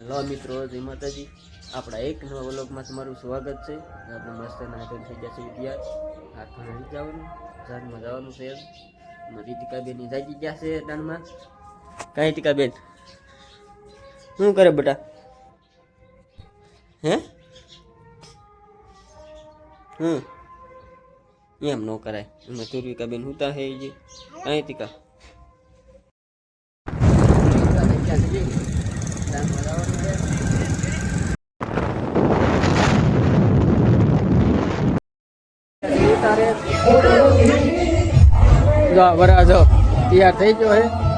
Hello મિત્રો જય માતાજી આપણા એક નવા વ્લોગમાં તમારું સ્વાગત છે આપણે મસ્ત નાટક થઈ ગયા છે વિદ્યા હાથ નથી જવાનું જાનમાં જવાનું છે એમ રીતિકાબેન ની જાગી ગયા છે દાનમાં કાંઈ રીતિકાબેન શું કરે બેટા હે હમ એમ ન કરાય એમાં તુર્વિકાબેન હુતા હે જે કાંઈ તીકા જો બરા જો તૈયાર થઈ ગયો હે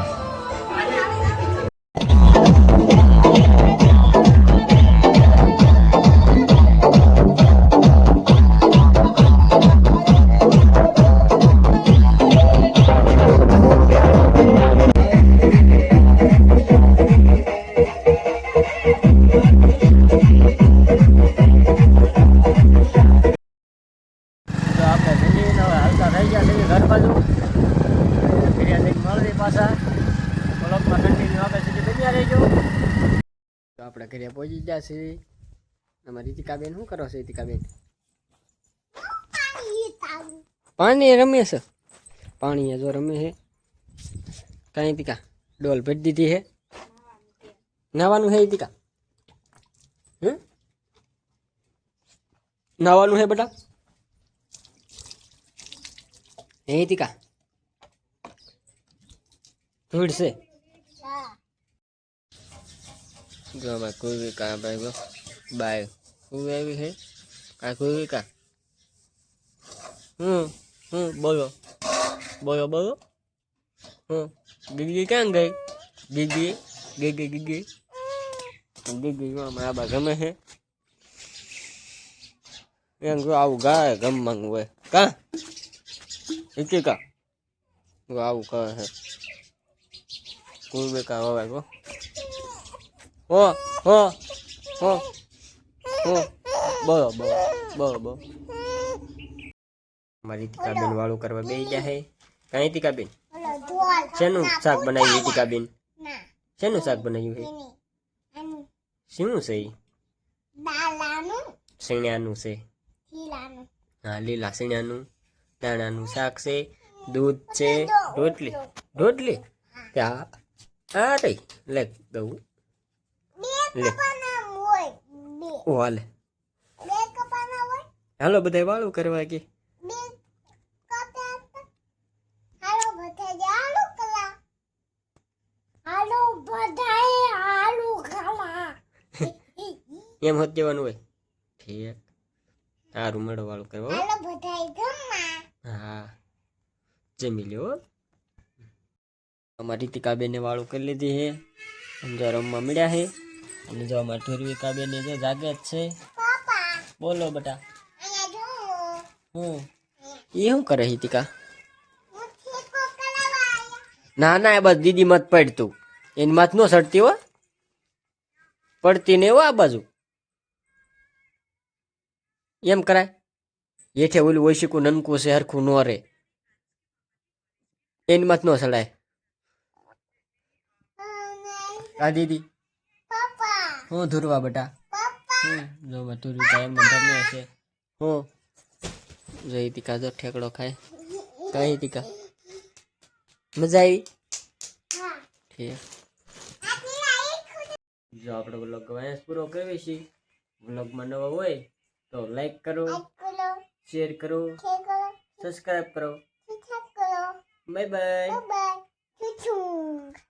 પાછા. બ્લોકમાં કન્ટિન્યુ આગળ સુધી બન્યા રહેજો. તો આપણે ઘરે પહોંચી ગયા છીએ. અમારી રીતિકાબેન શું કરો છો, રીતિકાબેન? પાણી રમે છે. પાણી જો રમે છે. કાંઈ તીકા ડોલ ભેટ દીધી છે. નાવાનું છે તીકા હમ નાવાનું છે, બેટા? એ તીકા ધૂળ છે જો ભાઈ કોઈ કા ભાઈ ગો બાય કોઈ આવી છે કા કોઈ કા હમ હમ બોલો બોલો બોલો હમ ગીગી ક્યાં ગઈ ગીગી ગીગી ગીગી ગીગી મારા બા ગમે છે એમ જો આવું ગાય ગમમાં હોય કા કા આવું કહે છે કોઈ બેકા કો હો હો હો હો બોલો બોલો બોલો બોલો મારી ટીકાબેન વાળું કરવા બે ગયા હે. કાંઈ ટીકાબેન શેનું શાક બનાવ્યું ટીકાબેન શેનું શાક બનાવ્યું હે? શું છે? શેણાનું છે. હા લીલા શેણાનું દાણાનું શાક છે દૂધ છે. રોટલી. રોટલી? ત્યાં હા તઈ લે દઉં લે ઓ હાલે હાલો બધા વાળું કરવા કે એમ હોત જવાનું હોય ઠીક સારું મેળો વાળું કરવા હો. હા જમી લ્યો હો. અમારી ટીકાબેને વાળું કરી લીધી છે. અને જો રમવા મળ્યા છે. અને જો અમારી ઠોરવી કાબેને જો જાગે જ છે. બોલો બટા. હમ. એ શું કરે હિતિકા ના ના, એ બસ દીદી મત પડતું. એની મત નો સડતી હો. પડતી ને હો આ બાજુ. એમ કરાય. હેઠે ઓલું ઓશીકું નનકું છે, હરખું નો રે. એની મત નો સડાય. આ દીદી હું ધુરવા બેટા હું જો ધુરવી કા એમને ધરનો છે હું જોઈ તીકા જો ઠેકડો ખાય કઈ તીકા મજા આવી ઠીક જો આપણે વ્લોગ વાયસ પૂરો કરીએ છીએ વ્લોગમાં નવો હોય તો લાઈક કરો શેર કરો સબસ્ક્રાઇબ કરો બાય બાય